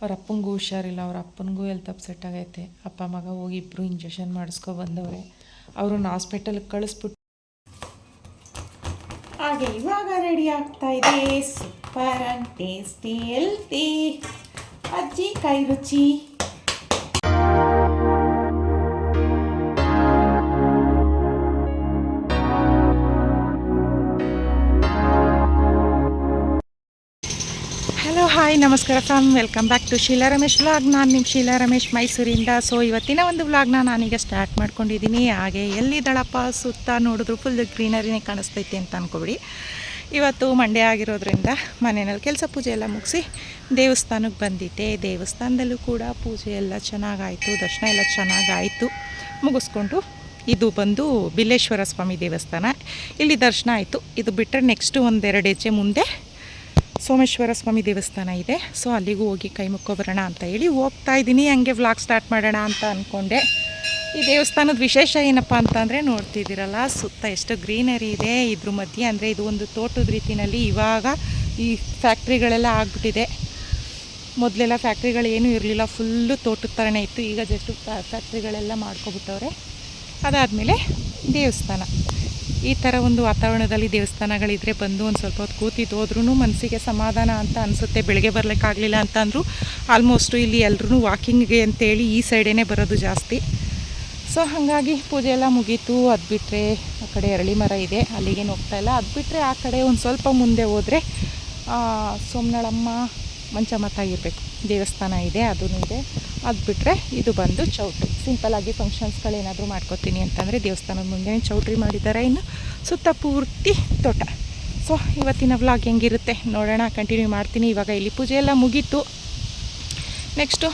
ಅವ್ರ ಅಪ್ಪನಿಗೂ ಹುಷಾರಿಲ್ಲ ಅವ್ರ ಅಪ್ಪನಿಗೂ ಹೆಲ್ತ್ ಅಪ್ಸೆಟ್ ಆಗೈತೆ. ಅಪ್ಪ, ಮಗ ಹೋಗಿ ಇಬ್ಬರು ಇಂಜೆಕ್ಷನ್ ಮಾಡಿಸ್ಕೊ ಬಂದವ್ರೆ. ಅವ್ರನ್ನ ಹಾಸ್ಪಿಟಲ್ಗೆ ಕಳಿಸ್ಬಿಟ್ಟು ಹಾಗೆ ಇವಾಗ ರೆಡಿ ಆಗ್ತಾ ಇದೆ ಸೂಪರ್ ಆ್ಯಂಡ್ ಟೇಸ್ಟಿ ಎಲ್ತಿ ಅಜ್ಜಿ ಕೈ ರುಚಿ. ನಮಸ್ಕಾರ fam, welcome back to Sheela Ramesh vlog. ನಾನು ನಿಮ್ಮ ಶೀಲಾ ರಮೇಶ್ ಮೈಸೂರಿಂದ. ಸೊ ಇವತ್ತಿನ ಒಂದು ವ್ಲಾಗ್ನ ನಾನೀಗ ಸ್ಟಾರ್ಟ್ ಮಾಡ್ಕೊಂಡಿದ್ದೀನಿ. ಹಾಗೆ ಎಲ್ಲಿದ್ದಾಳಪ್ಪ ಸುತ್ತ ನೋಡಿದ್ರು ಫುಲ್ ಗ್ರೀನರಿನೇ ಕಾಣಿಸ್ತೈತಿ ಅಂತ ಅನ್ಕೊಬಿಡಿ. ಇವತ್ತು ಮಂಡ್ಯ ಆಗಿರೋದ್ರಿಂದ ಮನೆಯಲ್ಲಿ ಕೆಲಸ ಪೂಜೆ ಎಲ್ಲ ಮುಗಿಸಿ ದೇವಸ್ಥಾನಕ್ಕೆ ಬಂದಿದ್ದೆ. ದೇವಸ್ಥಾನದಲ್ಲೂ ಕೂಡ ಪೂಜೆ ಎಲ್ಲ ಚೆನ್ನಾಗಾಯಿತು, ದರ್ಶನ ಎಲ್ಲ ಚೆನ್ನಾಗಾಯಿತು. ಮುಗಿಸ್ಕೊಂಡು ಇದು ಬಂದು ಬಿಲ್ಲೇಶ್ವರ ಸ್ವಾಮಿ ದೇವಸ್ಥಾನ. ಇಲ್ಲಿ ದರ್ಶನ ಆಯಿತು. ಇದು ಬಿಟ್ಟರೆ ನೆಕ್ಸ್ಟು ಒಂದೆರಡು ಹೆಜ್ಜೆ ಮುಂದೆ ಸೋಮೇಶ್ವರ ಸ್ವಾಮಿ ದೇವಸ್ಥಾನ ಇದೆ. ಸೊ ಅಲ್ಲಿಗೂ ಹೋಗಿ ಕೈ ಮುಕ್ಕೊಬರೋಣ ಅಂತ ಹೇಳಿ ಹೋಗ್ತಾ ಇದ್ದೀನಿ. ಹಂಗೆ ವ್ಲಾಗ್ ಸ್ಟಾರ್ಟ್ ಮಾಡೋಣ ಅಂತ ಅಂದ್ಕೊಂಡೆ ಈ ದೇವಸ್ಥಾನದ ವಿಶೇಷ ಏನಪ್ಪ ಅಂತಂದರೆ ನೋಡ್ತಿದ್ದೀರಲ್ಲ, ಸುತ್ತ ಎಷ್ಟು ಗ್ರೀನರಿ ಇದೆ. ಇದ್ರ ಮಧ್ಯೆ ಅಂದರೆ ಇದು ಒಂದು ತೋಟದ ರೀತಿಯಲ್ಲಿ ಇವಾಗ ಈ ಫ್ಯಾಕ್ಟ್ರಿಗಳೆಲ್ಲ ಆಗ್ಬಿಟ್ಟಿದೆ. ಮೊದಲೆಲ್ಲ ಫ್ಯಾಕ್ಟ್ರಿಗಳೇನೂ ಇರಲಿಲ್ಲ. ಫುಲ್ಲು ತೋಟದ ಥರನೇ ಇತ್ತು. ಈಗ ಜಸ್ಟ್ ಫ್ಯಾಕ್ಟ್ರಿಗಳೆಲ್ಲ ಮಾಡ್ಕೊಬಿಟ್ಟವ್ರೆ. ಅದಾದಮೇಲೆ ದೇವಸ್ಥಾನ. ಈ ಥರ ಒಂದು ವಾತಾವರಣದಲ್ಲಿ ದೇವಸ್ಥಾನಗಳಿದ್ರೆ ಬಂದು ಒಂದು ಸ್ವಲ್ಪ ಹೊತ್ತು ಕೂತಿದ್ದು ಹೋದ್ರೂ ಮನಸ್ಸಿಗೆ ಸಮಾಧಾನ ಅಂತ ಅನಿಸುತ್ತೆ. ಬೆಳಗ್ಗೆ ಬರಲಿಕ್ಕಾಗಲಿಲ್ಲ ಅಂತಂದರೂ ಆಲ್ಮೋಸ್ಟು ಇಲ್ಲಿ ಎಲ್ಲರೂ ವಾಕಿಂಗ್ಗೆ ಅಂತೇಳಿ ಈ ಸೈಡೇ ಬರೋದು ಜಾಸ್ತಿ. ಸೊ ಹಾಗಾಗಿ ಪೂಜೆ ಎಲ್ಲ ಮುಗೀತು. ಅದು ಬಿಟ್ಟರೆ ಆ ಕಡೆ ಅರಳಿ ಮರ ಇದೆ. ಅಲ್ಲಿಗೇನು ಹೋಗ್ತಾ ಇಲ್ಲ. ಅದು ಬಿಟ್ಟರೆ ಆ ಕಡೆ ಒಂದು ಸ್ವಲ್ಪ ಮುಂದೆ ಹೋದರೆ ಸೋಮನಳಮ್ಮ ಮಂಚಮತ್ತಾಗಿರಬೇಕು ದೇವಸ್ಥಾನ ಇದೆ ಅದೂ ಇದೆ. ಅದು ಬಿಟ್ಟರೆ ಇದು ಬಂದು ಚೌಟ್ರಿ. ಸಿಂಪಲ್ಲಾಗಿ ಫಂಕ್ಷನ್ಸ್ಗಳೇನಾದರೂ ಮಾಡ್ಕೋತೀನಿ ಅಂತಂದರೆ ದೇವಸ್ಥಾನದ ಮುಂದೆ ಚೌಟ್ರಿ ಮಾಡಿದ್ದಾರೆ ಇನ್ನು. ಸುತ್ತ ಪೂರ್ತಿ ತೋಟ. ಸೊ ಇವತ್ತಿನ ವ್ಲಾಗ್ ಹೆಂಗಿರುತ್ತೆ ನೋಡೋಣ ಕಂಟಿನ್ಯೂ ಮಾಡ್ತೀನಿ. ಇವಾಗ ಇಲ್ಲಿ ಪೂಜೆ ಎಲ್ಲ ಮುಗೀತು. ನೆಕ್ಸ್ಟು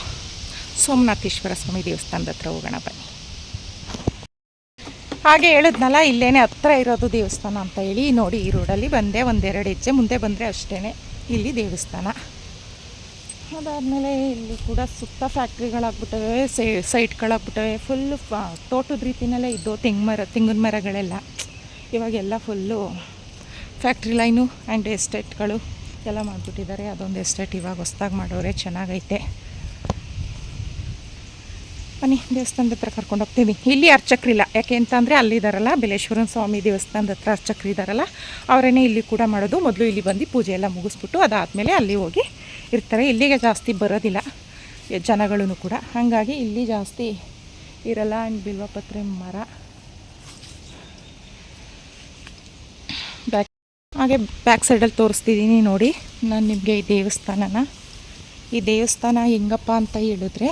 ಸೋಮನಾಥೇಶ್ವರ ಸ್ವಾಮಿ ದೇವಸ್ಥಾನದ ಹತ್ರ ಹೋಗೋಣ ಬನ್ನಿ. ಹಾಗೆ ಹೇಳಿದ್ನಲ್ಲ ಇಲ್ಲೇ ಹತ್ರ ಇರೋದು ದೇವಸ್ಥಾನ ಅಂತ ಹೇಳಿ ನೋಡಿ, ಈ ರೋಡಲ್ಲಿ ಬಂದೆ. ಒಂದೆರಡು ಹೆಜ್ಜೆ ಮುಂದೆ ಬಂದರೆ ಅಷ್ಟೇ ಇಲ್ಲಿ ದೇವಸ್ಥಾನ. ಅದಾದಮೇಲೆ ಇಲ್ಲಿ ಕೂಡ ಸುತ್ತ ಫ್ಯಾಕ್ಟ್ರಿಗಳಾಗ್ಬಿಟ್ಟವೆ, ಸೈ, ಸೈಟ್ಗಳಾಗ್ಬಿಟ್ಟವೆ ಫುಲ್ಲು ತೋಟದ ರೀತಿಯಲ್ಲೇ ಇದ್ದು ತೆಂಗು ಮರ, ತೆಂಗಿನ ಮರಗಳೆಲ್ಲ. ಇವಾಗೆಲ್ಲ ಫುಲ್ಲು ಫ್ಯಾಕ್ಟ್ರಿ ಲೈನು ಆ್ಯಂಡ್ ಎಸ್ಟೇಟ್ಗಳು ಎಲ್ಲ ಮಾಡಿಬಿಟ್ಟಿದ್ದಾರೆ. ಅದೊಂದು ಎಸ್ಟೇಟ್ ಇವಾಗ ಹೊಸ್ದಾಗಿ ಮಾಡೋರೆ, ಚೆನ್ನಾಗೈತೆ. ಬನ್ನಿ, ದೇವಸ್ಥಾನದ ಹತ್ರ ಕರ್ಕೊಂಡು ಹೋಗ್ತೀವಿ. ಇಲ್ಲಿ ಅರ್ಚಕರಿಲ್ಲ ಯಾಕೆ ಅಂತಂದರೆ ಅಲ್ಲಿದ್ದಾರಲ್ಲ ಬಿಲೇಶ್ವರನ ಸ್ವಾಮಿ ದೇವಸ್ಥಾನದ ಹತ್ರ ಅರ್ಚಕರು ಇದ್ದಾರಲ್ಲ ಅವರೇನೆ ಇಲ್ಲಿ ಕೂಡ ಮಾಡೋದು. ಮೊದಲು ಇಲ್ಲಿ ಬಂದು ಪೂಜೆ ಎಲ್ಲ ಮುಗಿಸ್ಬಿಟ್ಟು ಅದಾದಮೇಲೆ ಅಲ್ಲಿ ಹೋಗಿ ಇರ್ತಾರೆ. ಇಲ್ಲಿಗೆ ಜಾಸ್ತಿ ಬರೋದಿಲ್ಲ ಜನಗಳೂ ಕೂಡ. ಹಾಗಾಗಿ ಇಲ್ಲಿ ಜಾಸ್ತಿ ಇರಲ್ಲ. ಆ್ಯಂಡ್ ಬಿಲ್ವಪತ್ರೆ ಮರ. ಬ್ಯಾಕ್ ಹಾಗೆ ಬ್ಯಾಕ್ ಸೈಡಲ್ಲಿ ತೋರಿಸ್ತಿದ್ದೀನಿ ನೋಡಿ. ನಾನು ನಿಮಗೆ ಈ ದೇವಸ್ಥಾನನ. ಈ ದೇವಸ್ಥಾನ ಹೆಂಗಪ್ಪ ಅಂತ ಹೇಳಿದ್ರೆ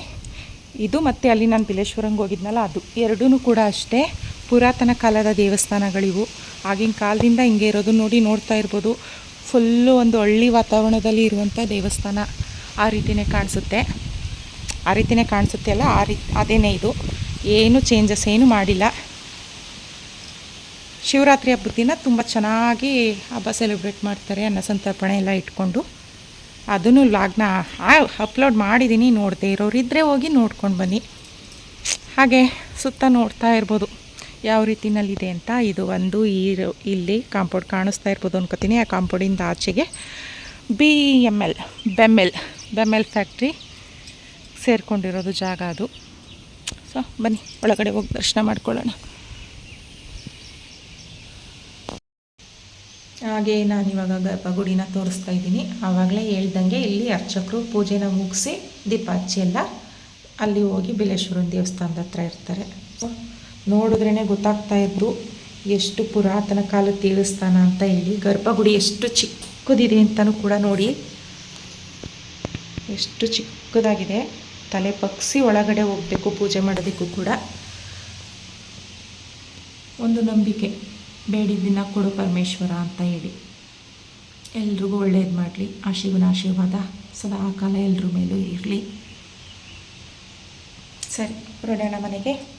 ಇದು ಮತ್ತು ಅಲ್ಲಿ ನಾನು ಬಿಲೇಶ್ವರಂಗೆ ಹೋಗಿದ್ನಲ್ಲ, ಅದು ಎರಡೂ ಕೂಡ ಅಷ್ಟೇ. ಪುರಾತನ ಕಾಲದ ದೇವಸ್ಥಾನಗಳಿವು. ಆಗಿನ ಕಾಲದಿಂದ ಹಿಂಗೆ ಇರೋದು ನೋಡಿ ನೋಡ್ತಾ ಇರ್ಬೋದು. ಫುಲ್ಲು ಒಂದು ಹಳ್ಳಿ ವಾತಾವರಣದಲ್ಲಿ ಇರುವಂಥ ದೇವಸ್ಥಾನ ಆ ರೀತಿಯೇ ಕಾಣಿಸುತ್ತೆ. ಆ ರೀತಿಯೇ ಕಾಣಿಸುತ್ತೆ ಅಲ್ಲ? ಆ ರೀತಿ ಅದೇನೇ ಇದು? ಏನು ಚೇಂಜಸ್ ಏನು ಮಾಡಿಲ್ಲ. ಶಿವರಾತ್ರಿ ಹಬ್ಬದ ದಿನ ತುಂಬ ಚೆನ್ನಾಗಿ ಹಬ್ಬ ಸೆಲೆಬ್ರೇಟ್ ಮಾಡ್ತಾರೆ, ಅನ್ನ ಸಂತರ್ಪಣೆ ಎಲ್ಲ ಇಟ್ಕೊಂಡು. ಅದನ್ನು ಲಾಗ್ನ ಅಪ್ಲೋಡ್ ಮಾಡಿದ್ದೀನಿ ನೋಡದೆ ಇರೋರು ಇದ್ದರೆ ಹೋಗಿ ನೋಡ್ಕೊಂಡು ಬನ್ನಿ. ಹಾಗೆ ಸುತ್ತ ನೋಡ್ತಾ ಇರ್ಬೋದು. ಯಾವ ರೀತಿನಲ್ಲಿದೆ ಅಂತ ಇದು ಒಂದು ಈ ಇಲ್ಲಿ ಕಾಂಪೌಂಡ್ ಕಾಣಿಸ್ತಾ ಇರ್ಬೋದು ಅನ್ಕೋತೀನಿ. ಆ ಕಾಂಪೌಂಡಿಂದ ಆಚೆಗೆ B M L BEML BEML factory ಸೇರಿಕೊಂಡಿರೋದು ಜಾಗ ಅದು. ಸೊ ಬನ್ನಿ, ಒಳಗಡೆ ಹೋಗಿ ದರ್ಶನ ಮಾಡ್ಕೊಳ್ಳೋಣ. ಹಾಗೆ ನಾನು ಇವಾಗ ಗರ್ಭಗುಡಿನ ತೋರಿಸ್ತಾ ಇದ್ದೀನಿ. ಆವಾಗಲೇ ಹೇಳ್ದಂಗೆ ಇಲ್ಲಿ ಅರ್ಚಕರು ಪೂಜೆನ ಮುಗಿಸಿ ದೀಪ ಹಚ್ಚಿ ಎಲ್ಲ ಅಲ್ಲಿ ಹೋಗಿ ಬಿಲೇಶ್ವರನ ದೇವಸ್ಥಾನದ ಹತ್ರ ಇರ್ತಾರೆ. ನೋಡಿದ್ರೇ ಗೊತ್ತಾಗ್ತಾ ಇದ್ದು ಎಷ್ಟು ಪುರಾತನ ಕಾಲದ ದೇವಸ್ಥಾನ ಅಂತ ಹೇಳಿ, ಗರ್ಭಗುಡಿ ಎಷ್ಟು ಚಿಕ್ಕದಿದೆ ಅಂತಲೂ ಕೂಡ ನೋಡಿ. ಎಷ್ಟು ಚಿಕ್ಕದಾಗಿದೆ. ತಲೆ ಪಕ್ಷಿ ಒಳಗಡೆ ಹೋಗಬೇಕು, ಪೂಜೆ ಮಾಡೋದಕ್ಕೂ ಕೂಡ. ಒಂದು ನಂಬಿಕೆ. ಬೇಡಿದ್ದನ್ನ ಕೊಡು ಪರಮೇಶ್ವರ ಅಂತ ಹೇಳಿ. ಎಲ್ರಿಗೂ ಒಳ್ಳೇದು ಮಾಡಲಿ. ಆ ಶಿವನ ಆಶೀರ್ವಾದ. ಸದಾ ಆ ಕಾಲ ಎಲ್ಲರ ಮೇಲೂ ಇರಲಿ. ಸರಿ ಹೊರಡೋಣ ಮನೆಗೆ.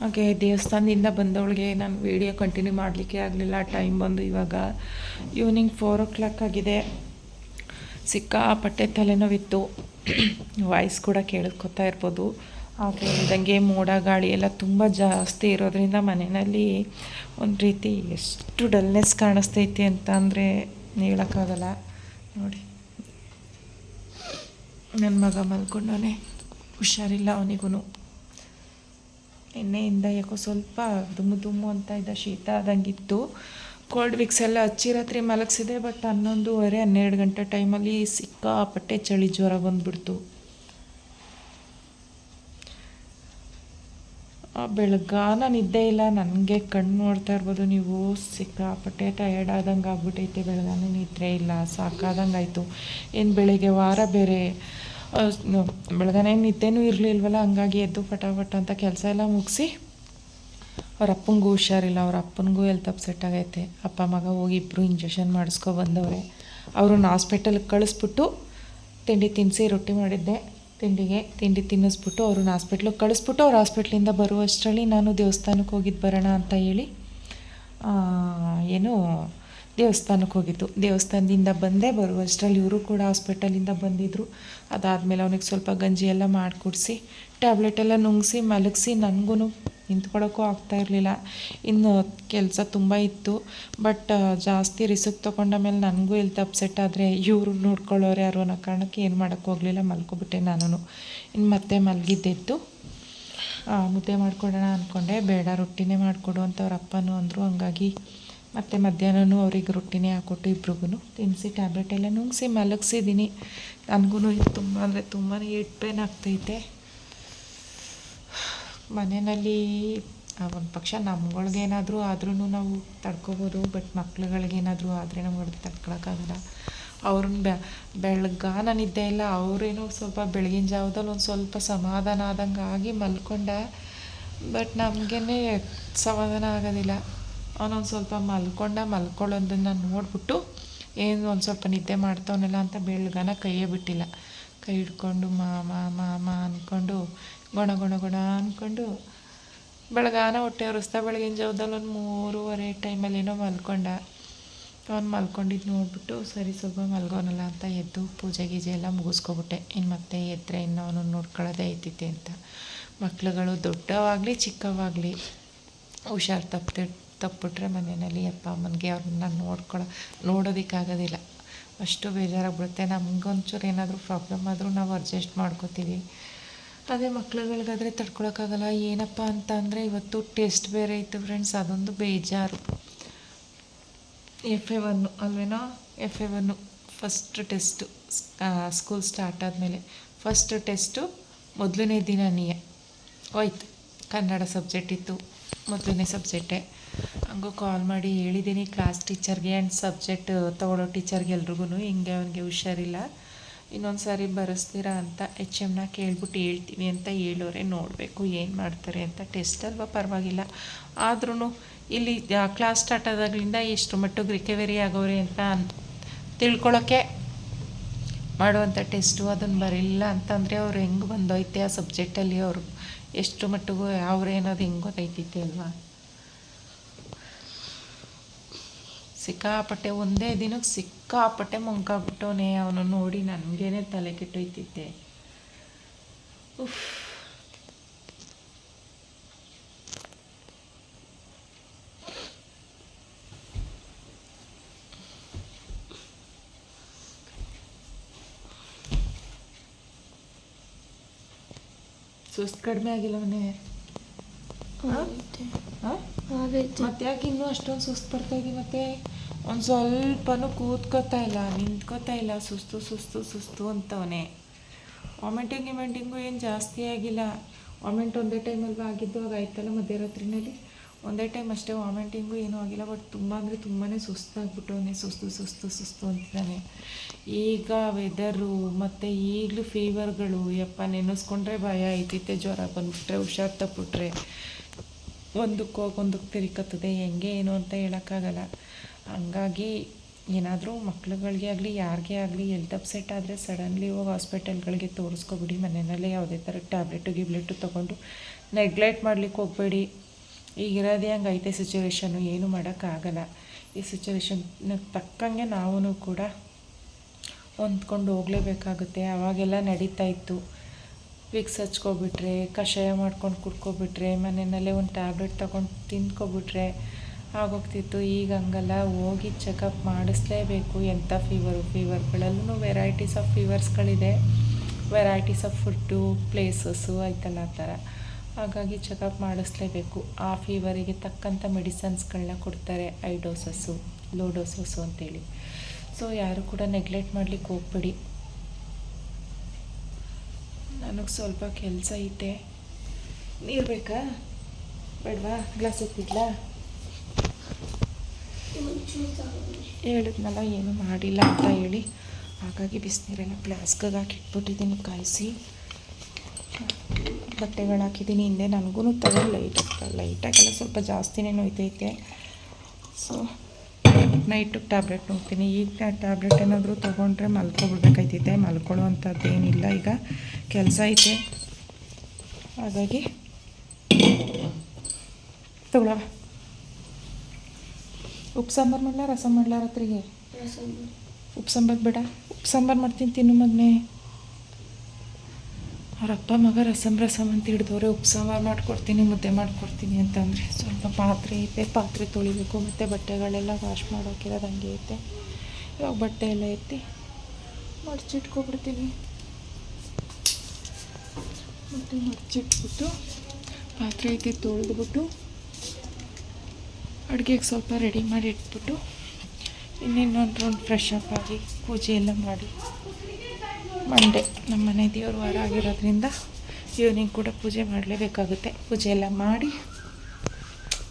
ಹಾಗೆ ದೇವಸ್ಥಾನದಿಂದ ಬಂದವಳಿಗೆ ನಾನು ವೀಡಿಯೋ ಕಂಟಿನ್ಯೂ ಮಾಡಲಿಕ್ಕೆ ಆಗಲಿಲ್ಲ. ಟೈಮ್ ಬಂದು ಇವಾಗ ಈವ್ನಿಂಗ್ ಫೋರ್ ಓ ಕ್ಲಾಕ್ ಆಗಿದೆ. ಸಿಕ್ಕಾಪಟ್ಟೆ ತಲೆನೋವಿತ್ತು. ವಾಯ್ಸ್ ಕೂಡ ಕೇಳಿಸ್ಕೊತಾ ಇರ್ಬೋದು. ಹಾಗೆ ಇದ್ದಂಗೆ ಮೋಡ, ಗಾಳಿ ಎಲ್ಲ ತುಂಬ ಜಾಸ್ತಿ ಇರೋದ್ರಿಂದ ಮನೆಯಲ್ಲಿ ಒಂದು ರೀತಿ ಎಷ್ಟು ಡಲ್ನೆಸ್ ಕಾಣಿಸ್ತೈತಿ ಅಂತ ಅಂದರೆ ಹೇಳೋಕ್ಕಾಗಲ್ಲ. ನೋಡಿ. ನನ್ನ ಮಗ ಮಲ್ಕೊಂಡವನೇ. ಹುಷಾರಿಲ್ಲ ಅವನಿಗೂ ನಿನ್ನೆಯಿಂದ ಯಾಕೋ ಸ್ವಲ್ಪ ದುಮ್ಮು ದುಮ್ಮು ಅಂತ ಇದ್ದ ಶೀತ ಆದಂಗಿತ್ತು. ಕೋಲ್ಡ್ ವಿಕ್ಸ್ ಎಲ್ಲ ಹಚ್ಚಿ ರಾತ್ರಿ ಮಲಗಿಸಿದೆ ಬಟ್ ಹನ್ನೊಂದುವರೆ, ಹನ್ನೆರಡು ಗಂಟೆ ಟೈಮಲ್ಲಿ ಸಿಕ್ಕಾಪಟ್ಟೆ ಚಳಿ ಜ್ವರ ಬಂದ್ಬಿಡ್ತು. ಬೆಳಗಾನ ನಿದ್ದೆ ಇಲ್ಲ, ನನಗೆ ಕಣ್ಣು ನೋಡ್ತಾ ಇರ್ಬೋದು ನೀವು. ಸಿಕ್ಕಾಪಟ್ಟೆ ಟಯರ್ಡ್ ಆದಂಗೆ ಆಗ್ಬಿಟ್ಟೈತೆ ಬೆಳಗಾನ ನಿದ್ರೆ ಇಲ್ಲ, ಸಾಕಾದಂಗೆ ಆಯಿತು. ಏನು ಬೆಳಿಗ್ಗೆ ವಾರ ಬೇರೆ. ಬೆಳಗಾನೆ ನಿದ್ದೆನೂ ಇರಲಿಲ್ವಲ್ಲ, ಹಂಗಾಗಿ ಎದ್ದು ಪಟಾಪಟ ಅಂತ ಕೆಲಸ ಎಲ್ಲ ಮುಗಿಸಿ ಅವ್ರ ಅಪ್ಪನಿಗೂ ಹುಷಾರಿಲ್ಲ, ಅವ್ರ ಅಪ್ಪನಿಗೂ ಹೆಲ್ತ್ ಅಪ್ಸೆಟ್ ಆಗೈತೆ. ಅಪ್ಪ, ಮಗ ಹೋಗಿ ಇಬ್ಬರು ಇಂಜೆಕ್ಷನ್ ಮಾಡಿಸ್ಕೊ ಬಂದವ್ರೆ. ಅವ್ರನ್ನ ಹಾಸ್ಪಿಟಲ್ಗೆ ಕಳಿಸ್ಬಿಟ್ಟು ತಿಂಡಿ ತಿನ್ನಿಸಿ ರೊಟ್ಟಿ ಮಾಡಿದ್ದೆ. ತಿಂಡಿಗೆ ತಿಂಡಿ ತಿನ್ನಿಸ್ಬಿಟ್ಟು ಅವ್ರನ್ನ ಹಾಸ್ಪಿಟ್ಲಿಗೆ ಕಳಿಸ್ಬಿಟ್ಟು ಅವ್ರು ಹಾಸ್ಪಿಟ್ಲಿಂದ ಬರುವಷ್ಟರಲ್ಲಿ ನಾನು ದೇವಸ್ಥಾನಕ್ಕೆ ಹೋಗಿದ್ದು ಬರೋಣ ಅಂತ ಹೇಳಿ ಏನು ದೇವಸ್ಥಾನಕ್ಕೆ ಹೋಗಿದ್ದು. ದೇವಸ್ಥಾನದಿಂದ ಬಂದೆ, ಬರುವಷ್ಟರಲ್ಲಿ ಇವರು ಕೂಡ ಹಾಸ್ಪಿಟಲಿಂದ ಬಂದಿದ್ದರು ಅದಾದಮೇಲೆ ಅವನಿಗೆ ಸ್ವಲ್ಪ ಗಂಜಿ ಎಲ್ಲ ಮಾಡಿಕೊಡಿಸಿ ಟ್ಯಾಬ್ಲೆಟ್ ಎಲ್ಲ ನುಂಗಿಸಿ ಮಲಗಿಸಿ ನನಗೂ ನಿಂತ್ಕೊಳ್ಳೋಕ್ಕೂ ಆಗ್ತಾ ಇರಲಿಲ್ಲ. ಇನ್ನು ಕೆಲಸ ತುಂಬ ಇತ್ತು. ಬಟ್ ಜಾಸ್ತಿ ರಿಸ್ಕ್ ತೊಗೊಂಡ ಮೇಲೆ ನನಗೂ ಎಲ್ತ್ ಅಪ್ಸೆಟ್ ಆದರೆ ಇವರು ನೋಡ್ಕೊಳ್ಳೋರು ಯಾರು ಅನ್ನೋ ಕಾರಣಕ್ಕೆ ಏನು ಮಾಡೋಕ್ಕೆ ಹೋಗಲಿಲ್ಲ, ಮಲ್ಕೊಬಿಟ್ಟೆ ನಾನು ಇನ್ನು ಮತ್ತೆ ಮಲಗಿದ್ದೆದ್ದು ಮುದ್ದೆ ಮಾಡ್ಕೊಡೋಣ ಅಂದ್ಕೊಂಡೆ ಬೇಡ, ರೊಟ್ಟಿನೇ ಮಾಡಿಕೊಡು ಅಂತ ಅವ್ರ ಅಪ್ಪನೂ ಅಂದರು. ಹಂಗಾಗಿ ಮತ್ತು ಮಧ್ಯಾಹ್ನವೂ ಅವ್ರಿಗೆ ರೊಟ್ಟಿನೇ ಹಾಕ್ಕೊಟ್ಟು ಇಬ್ರಿಗೂ ತಿನ್ನಿಸಿ ಟ್ಯಾಬ್ಲೆಟ್ ಎಲ್ಲ ನುಂಗಿಸಿ ಮಲಗಿಸಿದ್ದೀನಿ ನನಗೂ ತುಂಬ ಅಂದರೆ ತುಂಬಾ ಏಟ್ ಪೇನ್ ಆಗ್ತೈತೆ. ಮನೆಯಲ್ಲಿ ಒಂದು ಪಕ್ಷ ನಮ್ಗಳ್ಗೇನಾದರೂ ಆದ್ರೂ ನಾವು ತಡ್ಕೋಬೋದು ಬಟ್ ಮಕ್ಳುಗಳಿಗೇನಾದರೂ ಆದರೆ ನಮ್ಗೆ ತಡ್ಕೊಳಕ್ಕಾಗಲ್ಲ. ಅವ್ರನ್ನ ಬೆ ಬೆಳಗಾನ ನಿದ್ದೆ ಇಲ್ಲ, ಅವರೇನೋ ಸ್ವಲ್ಪ ಬೆಳಗಿನ ಜಾವದಲ್ಲಿ ಒಂದು ಸ್ವಲ್ಪ ಸಮಾಧಾನ ಆದಂಗೆ ಆಗಿ ಮಲ್ಕೊಂಡ ಬಟ್ ನಮಗೇನೆ ಸಮಾಧಾನ ಆಗೋದಿಲ್ಲ. ಅವನೊಂದು ಸ್ವಲ್ಪ ಮಲ್ಕೊಂಡ, ಮಲ್ಕೊಳ್ಳೋದನ್ನು ನೋಡಿಬಿಟ್ಟು ಏನು ಒಂದು ಸ್ವಲ್ಪ ನಿದ್ದೆ ಮಾಡ್ತವನಲ್ಲ ಅಂತ ಬೆಳಗಾನ ಕೈಯೇ ಬಿಟ್ಟಿಲ್ಲ. ಕೈ ಹಿಡ್ಕೊಂಡು ಮಾಮ ಮಾಮ ಅಂದ್ಕೊಂಡು ಗೊಣ ಗೊಣ ಗೊಣ ಅಂದ್ಕೊಂಡು ಬೆಳಗಾನ ಹೊಟ್ಟೆ ಉರಿಸ್ತಾ ಬೆಳಗಿನ ಜಾವದಲ್ಲಿ ಒಂದು ಮೂರುವರೆ ಟೈಮಲ್ಲಿ ಏನೋ ಮಲ್ಕೊಂಡ. ಅವ್ನು ಮಲ್ಕೊಂಡಿದ್ದು ನೋಡ್ಬಿಟ್ಟು ಸರಿ ಸ್ವಲ್ಪ ಮಲ್ಗೋನಲ್ಲ ಅಂತ ಎದ್ದು ಪೂಜೆ ಗೀಜೆ ಎಲ್ಲ ಮುಗಿಸ್ಕೊಬಿಟ್ಟೆ. ಇನ್ನು ಮತ್ತೆ ಎದ್ದರೆ ಇನ್ನು ಅವನು ನೋಡ್ಕೊಳ್ಳೋದೇ ಐತಿತ್ತೆ ಅಂತ. ಮಕ್ಳುಗಳು ದೊಡ್ಡವಾಗಲಿ ಚಿಕ್ಕವಾಗಲಿ ಹುಷಾರು ತಪ್ಪಿ ತಪ್ಪಿಟ್ರೆ ಮನೆಯಲ್ಲಿ ಅಪ್ಪ ಅಮ್ಮನಿಗೆ ಅವ್ರನ್ನ ನೋಡ್ಕೊಳ್ಳೋ ನೋಡೋದಕ್ಕಾಗೋದಿಲ್ಲ. ಅಷ್ಟು ಬೇಜಾರಾಗ್ಬಿಡುತ್ತೆ. ನಮಗೊಂಚೂರು ಏನಾದರೂ ಪ್ರಾಬ್ಲಮ್ ಆದರೂ ನಾವು ಅಡ್ಜಸ್ಟ್ ಮಾಡ್ಕೋತೀವಿ. ಅದೇ ಮಕ್ಳುಗಳಿಗಾದರೆ ತಡ್ಕೊಳಕ್ಕಾಗಲ್ಲ. ಏನಪ್ಪ ಅಂತ ಅಂದರೆ ಇವತ್ತು ಟೆಸ್ಟ್ ಬೇರೆ ಇತ್ತು ಫ್ರೆಂಡ್ಸ್. ಅದೊಂದು ಬೇಜಾರು. F A one ಅಲ್ವೇನೋ? F A one first test school start ಆದಮೇಲೆ. ಫಸ್ಟ್ ಟೆಸ್ಟು ಮೊದಲನೇ ದಿನ ನೀಯ ಹೋಯ್ತು. ಕನ್ನಡ ಸಬ್ಜೆಕ್ಟ್ ಇತ್ತು. ಮೊದಲನೇ ಸಬ್ಜೆಕ್ಟೇ ಹಂಗೂ ಕಾಲ್ ಮಾಡಿ ಹೇಳಿದ್ದೀನಿ ಕ್ಲಾಸ್ ಟೀಚರ್ಗೆ ಆ್ಯಂಡ್ ಸಬ್ಜೆಕ್ಟ್ ತೊಗೊಳೋ ಟೀಚರ್ಗೆ ಎಲ್ರಿಗೂ ಹಿಂಗೆ ಅವನಿಗೆ ಹುಷಾರಿಲ್ಲ. ಇನ್ನೊಂದು ಸಾರಿ ಬರೆಸ್ತೀರಾ ಅಂತ ಎಚ್ ಎಮ್ನ ಕೇಳ್ಬಿಟ್ಟು ಹೇಳ್ತೀವಿ ಅಂತ ಹೇಳೋರೆ, ನೋಡಬೇಕು ಏನು ಮಾಡ್ತಾರೆ ಅಂತ. ಟೆಸ್ಟ್ ಅಲ್ವಾ? ಪರವಾಗಿಲ್ಲ. ಆದ್ರೂ ಇಲ್ಲಿ ಕ್ಲಾಸ್ ಸ್ಟಾರ್ಟ್ ಆದಾಗಲಿಂದ ಎಷ್ಟು ಮಟ್ಟಿಗೆ ರಿಕವರಿ ಆಗೋರೆ ಅಂತ ತಿಳ್ಕೊಳ್ಳೋಕ್ಕೆ ಮಾಡುವಂಥ ಟೆಸ್ಟು ಅದನ್ನು ಬರಲಿಲ್ಲ ಅಂತಂದರೆ ಅವ್ರು ಹೆಂಗೆ ಬಂದೋಯ್ತೆ ಆ ಸಬ್ಜೆಕ್ಟಲ್ಲಿ ಅವರು? ಎಷ್ಟು ಮಟ್ಟಿಗೂ ಅವ್ರೇನೋದು ಹೆಂಗೆ ಗೊತ್ತೈತಿತ್ತೆ ಅಲ್ವಾ? ಸಿಕ್ಕಾಪಟ್ಟೆ ಒಂದೇ ದಿನಕ್ಕೆ ಸಿಕ್ಕಾಪಟ್ಟೆ ಮಂಕಾಗ್ಬಿಟ್ಟವನೆ ಅವನು ನೋಡಿ ನನಗೇನೆ ತಲೆ ಕೆಟ್ಟೋಯ್ತಿದ್ದೆ ಉಫ್. ಸುಸ್ತು ಕಡಿಮೆ ಆಗಿಲ್ಲ ಅವನೇ ಆಗೈತೆ. ಹಾಂ? ಆಗೈತೆ. ಮತ್ತೆ ಯಾಕೆ ಇನ್ನೂ ಅಷ್ಟೊಂದು ಸುಸ್ತು ಬರ್ತಾ ಇದೆ ಮತ್ತೆ? ಒಂದು ಸ್ವಲ್ಪನೂ ಕೂತ್ಕೋತಾ ಇಲ್ಲ, ನಿಂತ್ಕೋತಾ ಇಲ್ಲ, ಸುಸ್ತು ಸುಸ್ತು ಸುಸ್ತು ಅಂತವನೇ. ವಾಮಿಟಿಂಗ್ ಗಿಮೆಂಟಿಂಗು ಏನು ಜಾಸ್ತಿ ಆಗಿಲ್ಲ. ವಾಮಿಂಟ್ ಒಂದೇ ಟೈಮಲ್ಲಿ ಆಗಿದ್ದು ಆಗ ಆಯ್ತಲ್ಲ ಮಧ್ಯರಾತ್ರಿನಲ್ಲಿ? ಒಂದೇ ಟೈಮ್ ಅಷ್ಟೇ ವಾಮೆಂಟಿಂಗು ಏನೂ ಆಗಿಲ್ಲ ಬಟ್ ತುಂಬ ಅಂದರೆ ತುಂಬಾ ಸುಸ್ತಾಗ್ಬಿಟ್ಟವನೇ ಸುಸ್ತು ಸುಸ್ತು ಸುಸ್ತು ಅಂತಿದ್ದಾನೆ. ಈಗ ವೆದರು ಮತ್ತು ಈಗಲೂ ಫೀವರ್ಗಳು ಯಪ್ಪ ನೆನೆಸ್ಕೊಂಡ್ರೆ ಭಯ ಐತಿತ್ತೆ ಜ್ವರ ಬಂದುಬಿಟ್ರೆ, ಹುಷಾರು ತಪ್ಪಿಟ್ರೆ, ಒಂದಕ್ಕೆ ಹೋಗಿ ಒಂದಕ್ಕೆ ತಿರುಕತ್ತದೆ, ಹೆಂಗೆ, ಏನು ಅಂತ ಹೇಳೋಕ್ಕಾಗಲ್ಲ. ಹಂಗಾಗಿ ಏನಾದರೂ ಮಕ್ಳುಗಳಿಗೆ ಆಗಲಿ, ಯಾರಿಗೆ ಆಗಲಿ ಎಲ್ತ್ ಅಪ್ಸೆಟ್ ಆದರೆ ಸಡನ್ಲಿ ಹೋಗಿ ಹಾಸ್ಪಿಟಲ್ಗಳಿಗೆ ತೋರಿಸ್ಕೊಬಿಡಿ. ಮನೆಯಲ್ಲೇ ಯಾವುದೇ ಥರ ಟ್ಯಾಬ್ಲೆಟು ಗಿಬ್ಲೆಟು ತೊಗೊಂಡು ನೆಗ್ಲೆಕ್ಟ್ ಮಾಡ್ಲಿಕ್ಕೆ ಹೋಗಬೇಡಿ. ಈಗಿರೋದೇ ಹಂಗೆ ಐತೆ ಸಿಚುವೇಶನು ಏನು ಮಾಡೋಕ್ಕಾಗಲ್ಲ ಈ ಸಿಚುವೇಶನ್ಗೆ ತಕ್ಕಂಗೆ ನಾವೂ ಕೂಡ ಹೊಂದ್ಕೊಂಡು ಹೋಗಲೇಬೇಕಾಗುತ್ತೆ. ಅವಾಗೆಲ್ಲ ನಡೀತಾ ಇತ್ತು. ವಿಕ್ಸ್ ಹಚ್ಕೊಬಿಟ್ರೆ, ಕಷಾಯ ಮಾಡ್ಕೊಂಡು ಕುಡ್ಕೊಬಿಟ್ರೆ, ಮನೆಯಲ್ಲೇ ಒಂದು ಟ್ಯಾಬ್ಲೆಟ್ ತೊಗೊಂಡು ತಿಂದ್ಕೊಬಿಟ್ರೆ ಆಗೋಗ್ತಿತ್ತು ಈಗ ಹಂಗಲ್ಲ. ಹೋಗಿ ಚೆಕಪ್ ಮಾಡಿಸ್ಲೇಬೇಕು. ಎಂಥ ಫೀವರು ಫೀವರ್ಗಳಲ್ಲೂ ವೆರೈಟೀಸ್ ಆಫ್ ಫೀವರ್ಸ್ಗಳಿದೆ ವೆರೈಟೀಸ್ ಆಫ್ ಫುಡ್ಡು ಪ್ಲೇಸಸ್ಸು ಆಯ್ತಲ್ಲ ಆ ಥರ. ಹಾಗಾಗಿ ಚೆಕಪ್ ಮಾಡಿಸ್ಲೇಬೇಕು. ಆ ಫೀವರಿಗೆ ತಕ್ಕಂಥ ಮೆಡಿಸನ್ಸ್ಗಳನ್ನ ಕೊಡ್ತಾರೆ. ಐ ಡೋಸಸ್ಸು ಲೋ ಡೋಸಸ್ಸು ಅಂತೇಳಿ. ಸೊ ಯಾರು ಕೂಡ ನೆಗ್ಲೆಕ್ಟ್ ಮಾಡ್ಲಿಕ್ಕೆ ಹೋಗ್ಬೇಡಿ. ನನಗೆ ಸ್ವಲ್ಪ ಕೆಲಸ ಐತೆ. ನೀರು ಬೇಕಾ? ಬೇಡವಾ? ಗ್ಲಾಸ್ ಎತ್ತಿಡ್ಲಾ ಹೇಳಿದ್ನಲ್ಲ, ಏನು ಮಾಡಿಲ್ಲ ಅಂತ ಹೇಳಿ. ಹಾಗಾಗಿ ಬಿಸಿನೀರೆಲ್ಲ ಪ್ಲಾಸ್ಕಗೆ ಹಾಕಿಟ್ಬಿಟ್ಟಿದ್ದೀನಿ, ಕಾಯಿಸಿ. ಬಟ್ಟೆಗಳು ಹಾಕಿದ್ದೀನಿ, ಹಿಂದೆ ನನಗೂ ತಗೊಂಡು ಲೈಟ್ ಲೈಟಾಗೆಲ್ಲ ಸ್ವಲ್ಪ ಜಾಸ್ತಿನೇ ನೋಯ್ತೈತೆ. ಸೊ ನೈಟು ಟ್ಯಾಬ್ಲೆಟ್ ನೋಡ್ತೀನಿ. ಈಗ ಟ್ಯಾಬ್ಲೆಟ್ ಏನಾದರೂ ತೊಗೊಂಡ್ರೆ ಮಲ್ಕೊಬಿಡ್ಬೇಕಾಯ್ತೈತೆ. ಮಲ್ಕೊಳ್ಳೋ ಅಂಥದ್ದೇನಿಲ್ಲ ಈಗ. ಕೆಲಸ ಐತೆ. ಹಾಗಾಗಿ, ತಗೊಳವ. ಉಪ್ಪು ಸಾಂಬಾರು ಮಾಡಲ ರಸಮ್ ಮಾಡಲ ರಾತ್ರಿಗೆ ಉಪ್ಪು ಸಾಂಬಾರು ಬೇಡ. ಉಪ್ಪು ಸಾಂಬಾರು ಮಾಡ್ತೀನಿ ತಿನ್ನು ಮಗನೇ. ಅವರಪ್ಪ ಮಗ ರಸಂ ರಸಮ್ ಅಂತ ಹಿಡ್ದವ್ರೆ ಉಪ್ಪು ಸಾಂಬಾರು ಮಾಡ್ಕೊಡ್ತೀನಿ ಮುದ್ದೆ ಮಾಡ್ಕೊಡ್ತೀನಿ ಅಂತಂದರೆ ಸ್ವಲ್ಪ ಪಾತ್ರೆ ಐತೆ. ಪಾತ್ರೆ ತೊಳಿಬೇಕು ಮತ್ತು ಬಟ್ಟೆಗಳೆಲ್ಲ ವಾಶ್ ಮಾಡೋಕಿರೋದು ಹಂಗೆ ಐತೆ. ಇವಾಗ ಬಟ್ಟೆ ಎಲ್ಲ ಎತ್ತಿ ಮಡ್ಚಿಟ್ಕೊಬಿಡ್ತೀನಿ. ಮತ್ತು ಮಡ್ಚಿಟ್ಬಿಟ್ಟು ಪಾತ್ರೆ ಐತಿ ತೊಳೆದ್ಬಿಟ್ಟು ಅಡುಗೆಗೆ ಸ್ವಲ್ಪ ರೆಡಿ ಮಾಡಿ ಇಟ್ಬಿಟ್ಟು ಇನ್ನೇನೊಂದು ರೌಂಡ್ ಫ್ರೆಶ್ ಅಪ್ ಆಗಿ ಪೂಜೆ ಎಲ್ಲ ಮಾಡಿ ಮಂಡೆ ನಮ್ಮ ಮನೆ ದೇವರು ವಾರ ಆಗಿರೋದ್ರಿಂದ ಈವ್ನಿಂಗ್ ಕೂಡ ಪೂಜೆ ಮಾಡಲೇಬೇಕಾಗುತ್ತೆ. ಪೂಜೆ ಎಲ್ಲ ಮಾಡಿ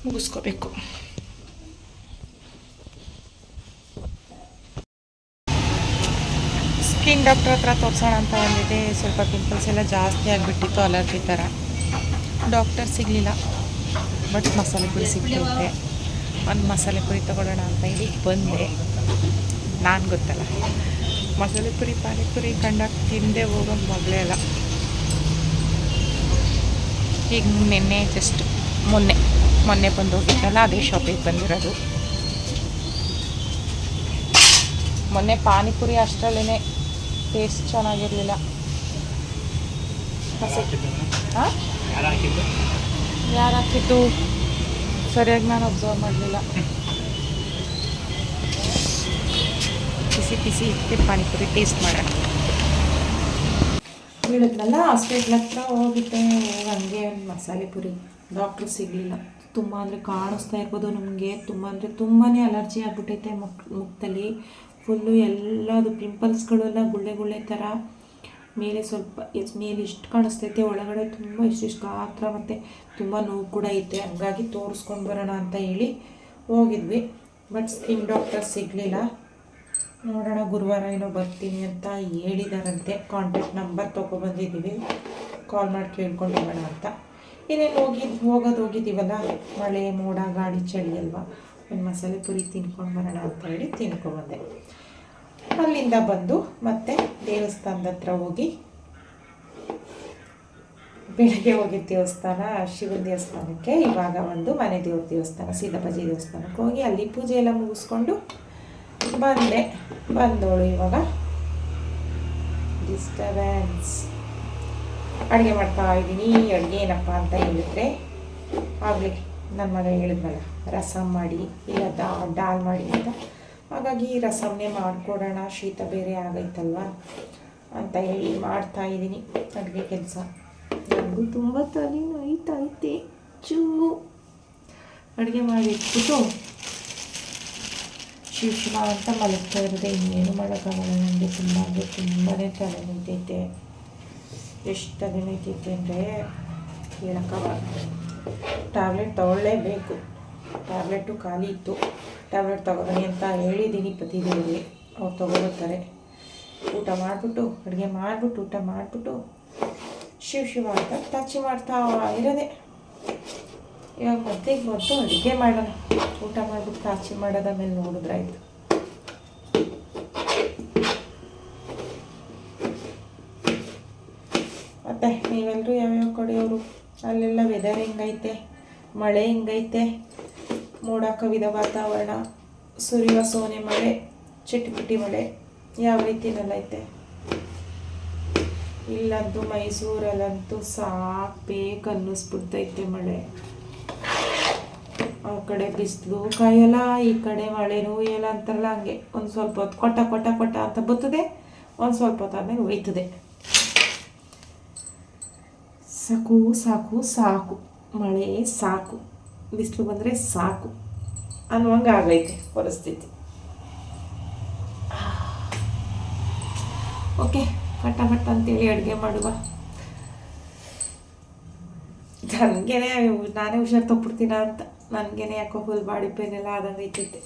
ಮುಗಿಸ್ಕೋಬೇಕು. ಸ್ಕಿನ್ ಡಾಕ್ಟ್ರ್ ಹತ್ರ ತೋರಿಸೋಣ ಅಂತ ಬಂದಿದೆ ಸ್ವಲ್ಪ ಪಿಂಪಲ್ಸ್ ಎಲ್ಲ ಜಾಸ್ತಿ ಆಗಿಬಿಟ್ಟಿತ್ತು ಅಲರ್ಜಿ ಥರ. ಡಾಕ್ಟರ್ ಸಿಗಲಿಲ್ಲ ಬಟ್ ಮಸಾಲೆ ಪುಡಿ ಸಿಗ್ತೈತೆ. ಒಂದು ಮಸಾಲೆ ಪುರಿ ತೊಗೊಳ್ಳೋಣ ಅಂತ ಹೇಳಿ ಬಂದೆ. ನಾನು ಗೊತ್ತಲ್ಲ. ಮಸಾಲೆ ಪುರಿ ಪಾನಿಪುರಿ ಕಂಡಾಗ ತಿಂದೆ ಹೋಗೋ ಮೊದಲೇ ಅಲ್ಲ. ಈಗ ನಿನ್ನೆ ಜಸ್ಟ್ ಮೊನ್ನೆ ಮೊನ್ನೆ ಬಂದು ಹೋಗಿದ್ದಲ್ಲ ಅದೇ ಶಾಪಿಗೆ ಬಂದಿರೋದು. ಮೊನ್ನೆ ಪಾನಿಪುರಿ ಅಷ್ಟರಲ್ಲೇ ಟೇಸ್ಟ್ ಚೆನ್ನಾಗಿರಲಿಲ್ಲ. ಯಾರು ಹಾಕಿದ್ದು? ಸರಿಯಾಗಿ ನಾನು ಅಬ್ಸರ್ವ್ ಮಾಡಲಿಲ್ಲ. ಬಿಸಿ ಬಿಸಿ ಇಟ್ಟು ಪಾನಿಪುರಿ ಟೇಸ್ಟ್ ಮಾಡೋಣ ಹೇಳಿದ್ನಲ್ಲ ಹಾಸ್ಪಿಟ್ಲ್ ಹತ್ರ ಹೋಗಿದ್ದೆ ಹಂಗೆ ಮಸಾಲೆ ಪುರಿ. ಡಾಕ್ಟ್ರು ಸಿಗಲಿಲ್ಲ. ತುಂಬ ಅಂದರೆ ಕಾಣಿಸ್ತಾ ಇರ್ಬೋದು ನಮಗೆ. ತುಂಬ ಅಂದರೆ ತುಂಬಾ ಅಲರ್ಜಿ ಆಗಿಬಿಟ್ಟೈತೆ ಮುಖ ಮುಖದಲ್ಲಿ ಫುಲ್ಲು ಎಲ್ಲದು ಪಿಂಪಲ್ಸ್ಗಳೆಲ್ಲ ಗುಳ್ಳೆ ಗುಳ್ಳೆ ಥರ ಮೇಲೆ ಸ್ವಲ್ಪ ಎಸ್ ಮೇಲೆ ಇಷ್ಟು ಕಾಣಿಸ್ತೈತೆ, ಒಳಗಡೆ ತುಂಬ ಇಷ್ಟಿಷ್ಟು ಗಾತ್ರ ಮತ್ತು ತುಂಬ ನೋವು ಕೂಡ ಐತೆ. ಹಂಗಾಗಿ ತೋರಿಸ್ಕೊಂಡು ಬರೋಣ ಅಂತ ಹೇಳಿ ಹೋಗಿದ್ವಿ. ಬಟ್ ಸ್ಕಿನ್ ಡಾಕ್ಟರ್ ಸಿಗಲಿಲ್ಲ. ನೋಡೋಣ ಗುರುವಾರ ಏನೋ ಬರ್ತೀನಿ ಅಂತ ಹೇಳಿದಾರಂತೆ. ಕಾಂಟ್ಯಾಕ್ಟ್ ನಂಬರ್ ತೊಗೊಬಂದಿದ್ದೀವಿ ಕಾಲ್ ಮಾಡಿ ಕೇಳ್ಕೊಂಡು ಹೋಗೋಣ ಅಂತ. ಇನ್ನೇನು ಹೋಗಿದ್ದು ಹೋಗೋದು ಹೋಗಿದ್ದೀವಲ್ಲ? ಮಳೆ, ಮೋಡ ಗಾಡಿ ಚಳಿ ಅಲ್ವಾ? ಒಂದು ಮಸಾಲೆ ಪುರಿ ತಿನ್ಕೊಂಡು ಬರೋಣ ಅಂತ ಹೇಳಿ ತಿನ್ಕೊಂಬಂದೆ ಅಲ್ಲಿಂದ ಬಂದು ಮತ್ತೆ ದೇವಸ್ಥಾನದ ಹತ್ರ ಹೋಗಿ ಬೆಳಗ್ಗೆ ಹೋಗಿದ್ದ ದೇವಸ್ಥಾನ, ಶಿವನ ದೇವಸ್ಥಾನಕ್ಕೆ, ಇವಾಗ ಒಂದು ಮನೆ ದೇವ್ರ ದೇವಸ್ಥಾನ ಸೀತಾಪಜಿ ದೇವಸ್ಥಾನಕ್ಕೆ ಹೋಗಿ ಅಲ್ಲಿ ಪೂಜೆ ಎಲ್ಲ ಮುಗಿಸ್ಕೊಂಡು ಬಂದೆ. ಬಂದೋಳು ಇವಾಗ ಡಿಸ್ಟರ್ಬೆನ್ಸ್ ಅಡುಗೆ ಮಾಡ್ತಾ ಇದ್ದೀನಿ. ಅಡುಗೆ ಏನಪ್ಪ ಅಂತ ಹೇಳಿದ್ರೆ, ಆಗಲಿ ನನ್ನ ಮಗ ಹೇಳಿದ್ನಲ್ಲ, ರಸಂ ಮಾಡಿ ಇಲ್ಲ ದಾಲ್ ಮಾಡಿ ಅಂತ. ಹಾಗಾಗಿ ರಸಮ್ನೆ ಮಾಡಿಕೊಡೋಣ, ಶೀತ ಬೇರೆ ಆಗೈತಲ್ವ ಅಂತ ಹೇಳಿ ಮಾಡ್ತಾ ಇದ್ದೀನಿ ಅಡುಗೆ ಕೆಲಸ. ನನಗೂ ತುಂಬ ತಲೆ ನೋಯ್ತೈತೆ ಚೂ. ಅಡುಗೆ ಮಾಡಿ ಇಟ್ಬಿಟ್ಟು ಶಿವ ಶಿವ ಅಂತ ಮಲಗ್ತಾ ಇರೋದೆ, ಇನ್ನೇನು ಮಾಡೋಕ್ಕಾಗಲ್ಲ ನನಗೆ ತುಂಬ ಅಂದರೆ ತುಂಬಾ ತಲೆ ನೋಯ್ತೈತೆ. ಎಷ್ಟು ತಲೆ ನೋಯ್ತೈತೆ ಅಂದರೆ ಹೇಳೋಕ್ಕಾಗಲ್ಲ. ಟ್ಯಾಬ್ಲೆಟ್ ತಗೊಳ್ಳೇಬೇಕು. ಟ್ಯಾಬ್ಲೆಟು ಖಾಲಿ ಇತ್ತು. ಟ್ಯಾಬ್ಲೆಟ್ ತಗೊಳ್ಳಿ ಅಂತ ಹೇಳಿದ್ದೀನಿ ಪತಿದೇವರಿಗೆ ಅವ್ರು ತಗೊಬರ್ತಾರೆ. ಊಟ ಮಾಡಿಬಿಟ್ಟು, ಅಡುಗೆ ಮಾಡಿಬಿಟ್ಟು, ಊಟ ಮಾಡಿಬಿಟ್ಟು ಶಿವ ಶಿವ ಅಂತ ಟಚ್ ಮಾಡ್ತಾ ಇರೋದೆ. ಇವಾಗ ಮತ್ತೆ ಬಂತು ಅಡುಗೆ ಮಾಡೋಣ. ಊಟ ಮಾಡಿಬಿಟ್ಟು ತಾಚಿ ಮಾಡೋದ ಮೇಲೆ ನೋಡಿದ್ರಾಯ್ತು ಮತ್ತೆ ನೀವೆಲ್ಲರೂ ಯಾವ್ಯಾವ ಕಡೆಯವರು? ಅಲ್ಲೆಲ್ಲ ವೆದರ್ ಹೆಂಗೈತೆ? ಮಳೆ ಹೆಂಗೈತೆ? ಮೋಡ ಕವಿದ ವಾತಾವರಣ, ಸುರಿಯುವ ಸೋನೆ ಮಳೆ ಚಿಟಿಪಿಟಿ ಮಳೆ, ಯಾವ ರೀತಿನಲ್ಲೈತೆ ಇಲ್ಲಂತೂ ಮೈಸೂರಲ್ಲಂತೂ ಸಾಕು ಬೇಕು ಅನ್ನಿಸ್ಬಿಡ್ತೈತೆ ಮಳೆ. ಆ ಕಡೆ ಬಿಸಿಲು ಕಾಯಲ್ಲ, ಈ ಕಡೆ ಮಳೆನೂ ಎಲ್ಲ ಅಂತಾರಲ್ಲ ಹಂಗೆ. ಒಂದು ಸ್ವಲ್ಪ ಹೊತ್ತು ಕೊಟ್ಟ ಕೊಟ್ಟ ಕೊಟ್ಟ ಅಂತ ಬರ್ತದೆ ಒಂದು ಸ್ವಲ್ಪ ಹೊತ್ತು ಆದ್ಮೇಲೆ ಹೋಯ್ತದೆ ಸಾಕು ಸಾಕು ಸಾಕು, ಮಳೆ ಸಾಕು. ಬಿಸಿಲು ಬಂದರೆ ಸಾಕು. ಅನ್ನುವಂಗೆ ಆಗೈತೆ ಪರಿಸ್ಥಿತಿ. ಓಕೆ ಪಟ್ಟ ಪಟ್ಟ ಅಂತೇಳಿ ಅಡುಗೆ ಮಾಡುವ. ನನಗೇನೆ ನಾನೇ ಹುಷಾರು ತಪ್ಪಿಡ್ತೀನ ಅಂತ. ನನಗೇನೆ ಯಾಕೋ ಫುಲ್ ಬಾಡಿ ಪೇನ್ ಎಲ್ಲ ಆದಂಗೆ ಐತೈತೆ.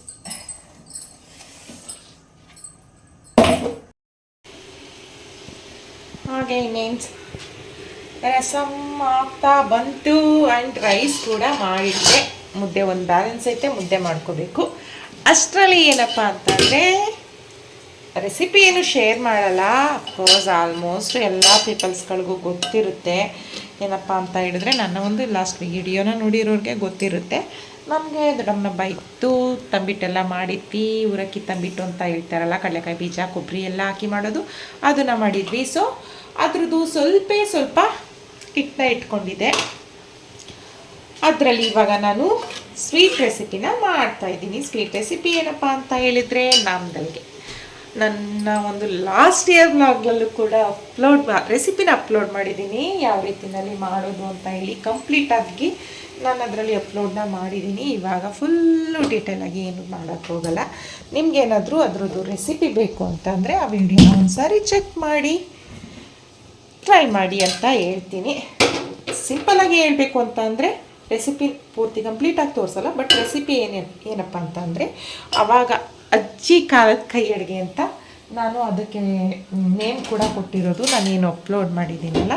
ಹಾಗೆ ಇನ್ನೇನು? ರಸಮ್ ಆಗ್ತಾ ಬಂತು ಆ್ಯಂಡ್ ರೈಸ್ ಕೂಡ ಮಾಡಿದ್ದೆ. ಮುದ್ದೆ ಒಂದು ಬ್ಯಾಲೆನ್ಸ್ ಐತೆ, ಮುದ್ದೆ ಮಾಡ್ಕೋಬೇಕು. ಅಷ್ಟರಲ್ಲಿ ಏನಪ್ಪ ಅಂತಂದರೆ ರೆಸಿಪಿ ಏನು ಶೇರ್ ಮಾಡಲ್ಲ. ಅಫ್ಕೋರ್ಸ್ ಆಲ್ಮೋಸ್ಟ್ ಎಲ್ಲ ಪೀಪಲ್ಸ್ಗಳಿಗೂ ಗೊತ್ತಿರುತ್ತೆ. ಏನಪ್ಪ ಅಂತ ಹೇಳಿದ್ರೆ, ನನ್ನ ಒಂದು ಲಾಸ್ಟ್ ವಿಡಿಯೋನ ನೋಡಿರೋರಿಗೆ ಗೊತ್ತಿರುತ್ತೆ. ನಮಗೆ ದೊಡ್ಡಮ್ಮನ ಬೈತು. ತಂಬಿಟ್ಟೆಲ್ಲ ಮಾಡಿದ್ವಿ. ಉರಕ್ಕಿ ತಂಬಿಟ್ಟು ಅಂತ ಹೇಳ್ತಾರಲ್ಲ, ಕಡಲೆಕಾಯಿ ಬೀಜ, ಕೊಬ್ಬರಿ ಎಲ್ಲ ಹಾಕಿ ಮಾಡೋದು. ಅದನ್ನು ಮಾಡಿದ್ವಿ. ಸೊ ಅದ್ರದ್ದು ಸ್ವಲ್ಪ ಸ್ವಲ್ಪ ಹಿಟ್ಟನ್ನ ಇಟ್ಕೊಂಡಿದ್ದೆ. ಅದರಲ್ಲಿ ಇವಾಗ ನಾನು ಸ್ವೀಟ್ ರೆಸಿಪಿನ ಮಾಡ್ತಾ ಇದ್ದೀನಿ. ಸ್ವೀಟ್ ರೆಸಿಪಿ ಏನಪ್ಪ ಅಂತ ಹೇಳಿದರೆ ನಾಮದಲ್ಗೆ. ನನ್ನ ಒಂದು ಲಾಸ್ಟ್ ಇಯರ್ ಬ್ಲಾಗ್ನಲ್ಲೂ ಕೂಡ ಅಪ್ಲೋಡ್ ರೆಸಿಪಿನ ಅಪ್ಲೋಡ್ ಮಾಡಿದ್ದೀನಿ. ಯಾವ ರೀತಿನಲ್ಲಿ ಮಾಡೋದು ಅಂತ ಹೇಳಿ ಕಂಪ್ಲೀಟ್ ಆಗಿ ನಾನು ಅದರಲ್ಲಿ ಅಪ್ಲೋಡ್ನ ಮಾಡಿದ್ದೀನಿ. ಇವಾಗ ಫುಲ್ಲು ಡೀಟೇಲಾಗಿ ಏನು ಮಾಡೋಕ್ಕೆ ಹೋಗಲ್ಲ. ನಿಮ್ಗೇನಾದರೂ ಅದರದ್ದು ರೆಸಿಪಿ ಬೇಕು ಅಂತಂದರೆ ಆ ವಿಡಿಯೋನ ಒಂದು ಸಾರಿ ಚೆಕ್ ಮಾಡಿ. ಟ್ರೈ ಮಾಡಿ ಅಂತ ಹೇಳ್ತೀನಿ. ಸಿಂಪಲಾಗಿ ಹೇಳಬೇಕು ಅಂತ ಅಂದರೆ ರೆಸಿಪಿ ಪೂರ್ತಿ ಕಂಪ್ಲೀಟಾಗಿ ತೋರಿಸಲ್ಲ ಬಟ್ ರೆಸಿಪಿ ಏನೇ, ಏನಪ್ಪ ಅಂತ ಅಂದರೆ ಆವಾಗ ಅಜ್ಜಿ ಕಾಲದ ಕೈ ಅಡುಗೆ ಅಂತ ನಾನು ಅದಕ್ಕೆ ನೇಮ್ ಕೂಡ ಕೊಟ್ಟಿರೋದು. ನಾನೇನು ಅಪ್ಲೋಡ್ ಮಾಡಿದ್ದೀನಲ್ಲ,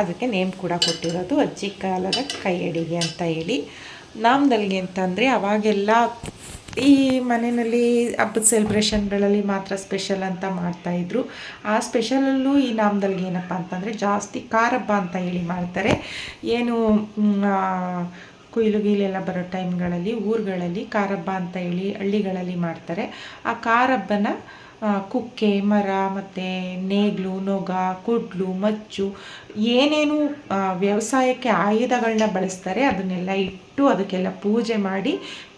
ಅದಕ್ಕೆ ನೇಮ್ ಕೂಡ ಕೊಟ್ಟಿರೋದು ಅಜ್ಜಿ ಕಾಲದ ಕೈ ಅಡಿಗೆ ಅಂತ ಹೇಳಿ. ನಾಮದಲ್ಗೆ ಅಂತಂದರೆ ಅವಾಗೆಲ್ಲ ಈ ಮನೆಯಲ್ಲಿ ಹಬ್ಬದ ಸೆಲೆಬ್ರೇಷನ್ಗಳಲ್ಲಿ ಮಾತ್ರ ಸ್ಪೆಷಲ್ ಅಂತ ಮಾಡ್ತಾಯಿದ್ರು ಆ ಸ್ಪೆಷಲಲ್ಲೂ ಈ ನಾಮದಲ್ಗೆ ಏನಪ್ಪ ಅಂತಂದರೆ ಜಾಸ್ತಿ ಖಾರ ಹಬ್ಬ ಅಂತ ಹೇಳಿ ಮಾಡ್ತಾರೆ. ಏನು ಕುಯ್ಲು ಗೀಲೆಲ್ಲ ಬರೋ ಟೈಮ್ಗಳಲ್ಲಿ ಊರುಗಳಲ್ಲಿ ಖಾರ ಹಬ್ಬ ಅಂತ ಹೇಳಿ ಹಳ್ಳಿಗಳಲ್ಲಿ ಮಾಡ್ತಾರೆ. ಆ ಖಾರ ಹಬ್ಬನ ಕುಕ್ಕೆ, ಮರ ಮತ್ತು ನೇಗ್ಲು, ನೊಗ, ಕುಡ್ಲು, ಮಚ್ಚು ಏನೇನು ವ್ಯವಸಾಯಕ್ಕೆ ಆಯುಧಗಳನ್ನ ಬಳಸ್ತಾರೆ. ಅದನ್ನೆಲ್ಲ ಇಟ್ಟು ಅದಕ್ಕೆಲ್ಲ ಪೂಜೆ ಮಾಡಿ,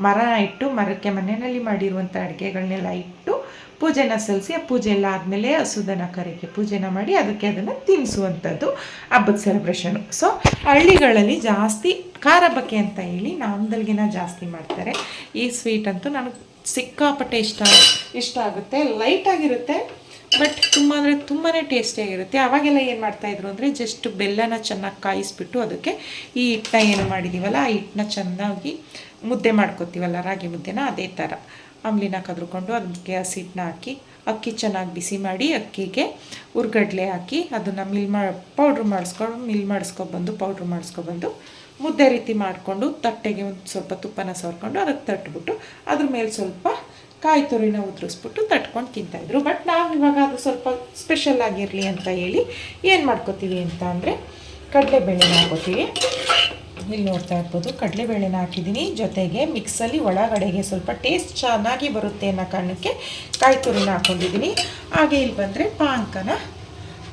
ಮರ ಇಟ್ಟು ಮರಕ್ಕೆ ಮನೆಯಲ್ಲಿ ಮಾಡಿರುವಂಥ ಅಡುಗೆಗಳನ್ನೆಲ್ಲ ಇಟ್ಟು ಪೂಜೆನ ಸಲ್ಲಿಸಿ, ಆ ಪೂಜೆ ಎಲ್ಲ ಆದಮೇಲೆ ಹಸುದನ ಕರೆಗೆ ಪೂಜೆನ ಮಾಡಿ ಅದಕ್ಕೆ ಅದನ್ನು ತಿನ್ನಿಸುವಂಥದ್ದು ಹಬ್ಬದ ಸೆಲೆಬ್ರೇಷನು ಸೊ ಹಳ್ಳಿಗಳಲ್ಲಿ ಜಾಸ್ತಿ ಖಾರ ಬಕೆ ಅಂತ ಹೇಳಿ ನಾಮದಲ್ಗಿನ ಜಾಸ್ತಿ ಮಾಡ್ತಾರೆ. ಈ ಸ್ವೀಟ್ ಅಂತೂ ನನಗೆ ಸಿಕ್ಕಾಪಟ್ಟೆ ಇಷ್ಟ ಇಷ್ಟ ಆಗುತ್ತೆ. ಲೈಟಾಗಿರುತ್ತೆ ಬಟ್ ತುಂಬ ಅಂದರೆ ತುಂಬಾ ಟೇಸ್ಟಿಯಾಗಿರುತ್ತೆ ಆವಾಗೆಲ್ಲ ಏನು ಮಾಡ್ತಾಯಿದ್ರು ಅಂದರೆ ಜಸ್ಟ್ ಬೆಲ್ಲನ ಚೆನ್ನಾಗಿ ಕಾಯಿಸ್ಬಿಟ್ಟು ಅದಕ್ಕೆ ಈ ಹಿಟ್ಟನ್ನ ಏನು ಮಾಡಿದ್ದೀವಲ್ಲ ಆ ಹಿಟ್ಟನ್ನ ಚೆನ್ನಾಗಿ ಮುದ್ದೆ ಮಾಡ್ಕೊತೀವಲ್ಲ, ರಾಗಿ ಮುದ್ದೆನ ಅದೇ ಥರ ಅಂಬ್ಲಿನ ಕದ್ರುಕೊಂಡು ಅದಕ್ಕೆ ಹಸಿಟ್ಟನ್ನ ಹಾಕಿ, ಅಕ್ಕಿ ಚೆನ್ನಾಗಿ ಬಿಸಿ ಮಾಡಿ ಅಕ್ಕಿಗೆ ಉರ್ಗಡ್ಲೆ ಹಾಕಿ ಅದನ್ನು ಮಿಲ್ ಮಾ ಪೌಡ್ರ್ ಮಾಡಿಸ್ಕೊಂಡು, ಮಿಲ್ ಮಾಡಿಸ್ಕೊಬಂದು ಪೌಡ್ರ್ ಮಾಡಿಸ್ಕೊಬಂದು ಮುದ್ದೆ ರೀತಿ ಮಾಡಿಕೊಂಡು, ತಟ್ಟೆಗೆ ಒಂದು ಸ್ವಲ್ಪ ತುಪ್ಪನ ಸವರ್ಕೊಂಡು ಅದಕ್ಕೆ ತಟ್ಬಿಟ್ಟು ಅದ್ರ ಮೇಲೆ ಸ್ವಲ್ಪ ಕಾಯಿ ತುರಿನ ಉದುರಿಸ್ಬಿಟ್ಟು ತಟ್ಕೊಂಡು ತಿಂತಾಯಿದ್ರು ಬಟ್ ನಾವು ಇವಾಗ ಅದು ಸ್ವಲ್ಪ ಸ್ಪೆಷಲ್ ಆಗಿರಲಿ ಅಂತ ಹೇಳಿ ಏನು ಮಾಡ್ಕೋತೀವಿ ಅಂತ ಅಂದರೆ ಕಡಲೆಬೇಳೆನ ಹಾಕೋತೀವಿ. ಇಲ್ಲಿ ನೋಡ್ತಾ ಇರ್ಬೋದು, ಕಡಲೆಬೇಳೆನ ಹಾಕಿದ್ದೀನಿ. ಜೊತೆಗೆ ಮಿಕ್ಸಲ್ಲಿ ಒಳಗಡೆಗೆ ಸ್ವಲ್ಪ ಟೇಸ್ಟ್ ಚೆನ್ನಾಗಿ ಬರುತ್ತೆ ಅನ್ನೋ ಕಾರಣಕ್ಕೆ ಕಾಯಿ ತುರಿನ ಹಾಕ್ಕೊಂಡಿದ್ದೀನಿ ಹಾಗೆ ಇಲ್ಲಿ ಬಂದರೆ ಪಾಂಕನ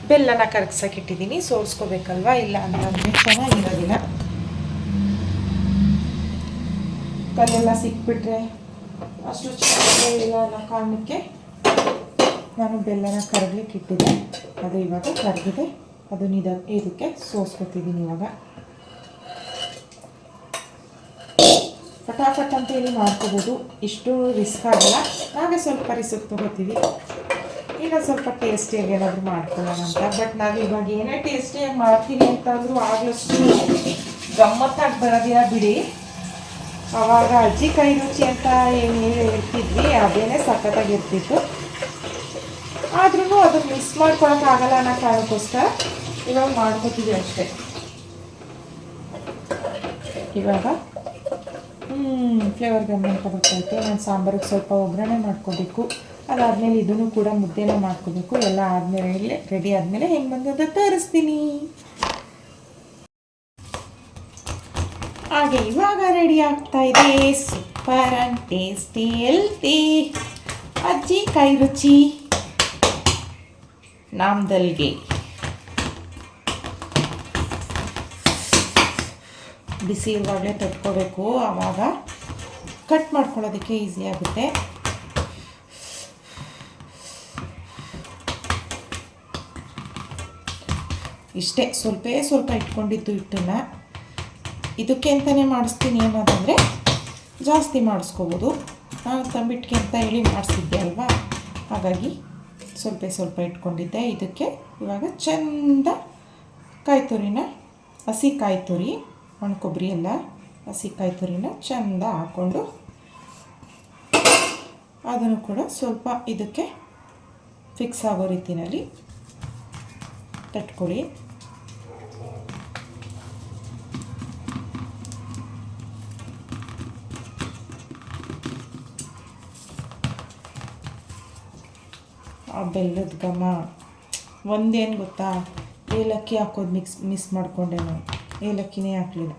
ಬೆಲ್ಲನ ಕರಗ್ಸಕ್ಕಿಟ್ಟಿದ್ದೀನಿ ಸೋಸ್ಕೋಬೇಕಲ್ವಾ ಇಲ್ಲ ಅಂತಂದರೆ ಚೆನ್ನಾಗಿರೋದಿಲ್ಲ. ಕಲ್ಲೆಲ್ಲ ಸಿಕ್ಬಿಟ್ರೆ ಅಷ್ಟು ಚೆನ್ನಾಗಿಲ್ಲ ಅನ್ನೋ ಕಾರಣಕ್ಕೆ ನಾನು ಬೆಲ್ಲನ ಕರಗಲಿಕ್ಕೆ ಇಟ್ಟಿದ್ದೆ. ಅದು ಇವಾಗ ಕರಗಿದೆ ಅದು ನಿಧ ಇದಕ್ಕೆ ಸೋಸ್ಕೊತಿದ್ದೀನಿ ಇವಾಗ. ಫಟಾಫಟ್ ಅಂತ ಹೇಳಿ ಮಾಡ್ಕೋಬೋದು. ಇಷ್ಟು ರಿಸ್ಕ್ ಆಗಲ್ಲ. ನಾವೇ ಸ್ವಲ್ಪ ರಿಸ್ಕ್ ತೊಗೋತೀವಿ. ಇನ್ನೊಂದು ಸ್ವಲ್ಪ ಟೇಸ್ಟಿಯಾಗಿ ಏನಾದರೂ ಮಾಡ್ಕೊಳ್ಳೋಣ ಅಂತ. ಬಟ್ ನಾವು ಇವಾಗ ಏನೇ ಟೇಸ್ಟಿಯಾಗಿ ಮಾಡ್ತೀನಿ ಅಂತ ಅಂದರೂ ಆಗ್ಲಷ್ಟು ಗಮ್ಮತ್ತಾಗಿ ಬರೋದಿಲ್ಲ ಬಿಡಿ. ಅವಾಗ ಅಜ್ಜಿ ಕೈ ರುಚಿ ಅಂತ ಏನು ಹೇಳ್ತಿದ್ವಿ, ಅದೇನೆ ಸಖತ್ತಾಗಿರ್ತಿತ್ತು ಆದ್ರೂ ಅದು ಮಿಸ್ ಮಾಡ್ಕೊಳಕ್ಕಾಗಲ್ಲ ಅನ್ನೋ ಕಾರಣಕ್ಕೋಸ್ಕರ ಇವಾಗ ಮಾಡ್ಕೊತೀವಿ ಅಷ್ಟೇ. ಇವಾಗ ಫ್ಲೇವರ್ ಗಮ್ಮಂತ ಬರ್ತಾಯಿತ್ತು. ನಾನು ಸಾಂಬಾರಿಗೆ ಸ್ವಲ್ಪ ಒಗ್ಗರಣೆ ಮಾಡ್ಕೋಬೇಕು. ಅದಾದಮೇಲೆ ಇದನ್ನು ಕೂಡ ಮುದ್ದೆನ ಮಾಡ್ಕೋಬೇಕು. ಎಲ್ಲ ಆದಮೇಲೆ ರೆಡಿ ಆದಮೇಲೆ ಹೆಂಗೆ ಬಂದದ ತರಿಸ್ತೀನಿ. ಹಾಗೆ ಇವಾಗ ರೆಡಿ ಆಗ್ತಾ ಇದೆ. ಸೂಪರ್ ಆ್ಯಂಡ್ ಟೇಸ್ಟಿ ಹೆಲ್ತಿ ಅಜ್ಜಿ ಕೈ ರುಚಿ. ನಾಮದಲ್ಗೆ. ಬಿಸಿ ಇರುವಾಗಲೇ ತಟ್ಕೋಬೇಕು. ಆವಾಗ ಕಟ್ ಮಾಡ್ಕೊಳ್ಳೋದಕ್ಕೆ ಈಸಿ ಆಗುತ್ತೆ. ಇಷ್ಟೇ, ಸ್ವಲ್ಪೇ ಸ್ವಲ್ಪ ಇಟ್ಕೊಂಡಿದ್ದು ಹಿಟ್ಟನ್ನು. ಇದಕ್ಕೆ ಅಂತಲೇ ಮಾಡಿಸ್ತೀನಿ ಅನ್ನೋದಂದರೆ ಜಾಸ್ತಿ ಮಾಡಿಸ್ಕೋಬೋದು. ನಾನು ತಂಬಿಟ್ಟಿಗೆ ಅಂತ ಹೇಳಿ ಮಾಡಿಸಿದ್ದೆ ಅಲ್ವಾ? ಹಾಗಾಗಿ ಸ್ವಲ್ಪ ಸ್ವಲ್ಪ ಇಟ್ಕೊಂಡಿದ್ದೆ. ಇದಕ್ಕೆ ಇವಾಗ ಚೆಂದ ಕಾಯಿ ತುರಿನ ಹಸಿ ಕಾಯಿ ತುರಿ ಒಣ ಕೊಬ್ಬರಿ ಎಲ್ಲ ಹಸಿ ಕಾಯಿ ತುರಿನ ಚೆಂದ ಹಾಕ್ಕೊಂಡು ಅದನ್ನು ಕೂಡ ಸ್ವಲ್ಪ ಇದಕ್ಕೆ ಫಿಕ್ಸ್ ಆಗೋ ರೀತಿಯಲ್ಲಿ ತಟ್ಕೊಳ್ಳಿ. ಬೆಲ್ಲದ ಘಮ. ಒಂದೇನು ಗೊತ್ತಾ? ಏಲಕ್ಕಿ ಹಾಕೋದು ಮಿಕ್ಸ್, ಮಿಸ್ ಮಾಡಿಕೊಂಡೆ ನಾನು. ಏಲಕ್ಕಿನೇ ಹಾಕಲಿಲ್ಲ.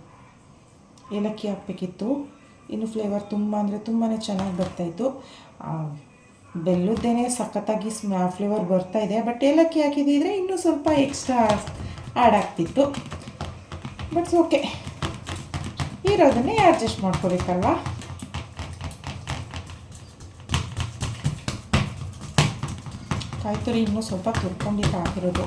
ಏಲಕ್ಕಿ ಹಾಕಬೇಕಿತ್ತು. ಇನ್ನು ಫ್ಲೇವರ್ ತುಂಬ ಅಂದರೆ ತುಂಬಾ ಚೆನ್ನಾಗಿ ಬರ್ತಾಯಿತ್ತು ಬೆಲ್ಲದ್ದೇನೆ ಸಖತ್ತಾಗಿ ಸ್ಮ ಫ್ಲೇವರ್ ಬರ್ತಾಯಿದೆ ಬಟ್ ಏಲಕ್ಕಿ ಹಾಕಿದ್ದಿದ್ರೆ ಇನ್ನೂ ಸ್ವಲ್ಪ ಎಕ್ಸ್ಟ್ರಾ ಆ್ಯಡ್ ಆಗ್ತಿತ್ತು. ಬಟ್ಸ್ ಓಕೆ ಇರೋದನ್ನೇ ಅಡ್ಜಸ್ಟ್ ಮಾಡ್ಕೋಬೇಕಲ್ವಾ? ಕಾಯಿ ತುರಿ ಇನ್ನೂ ಸ್ವಲ್ಪ ತುರ್ಕೊಂಡಿದ್ದು ಹಾಕಿರೋದು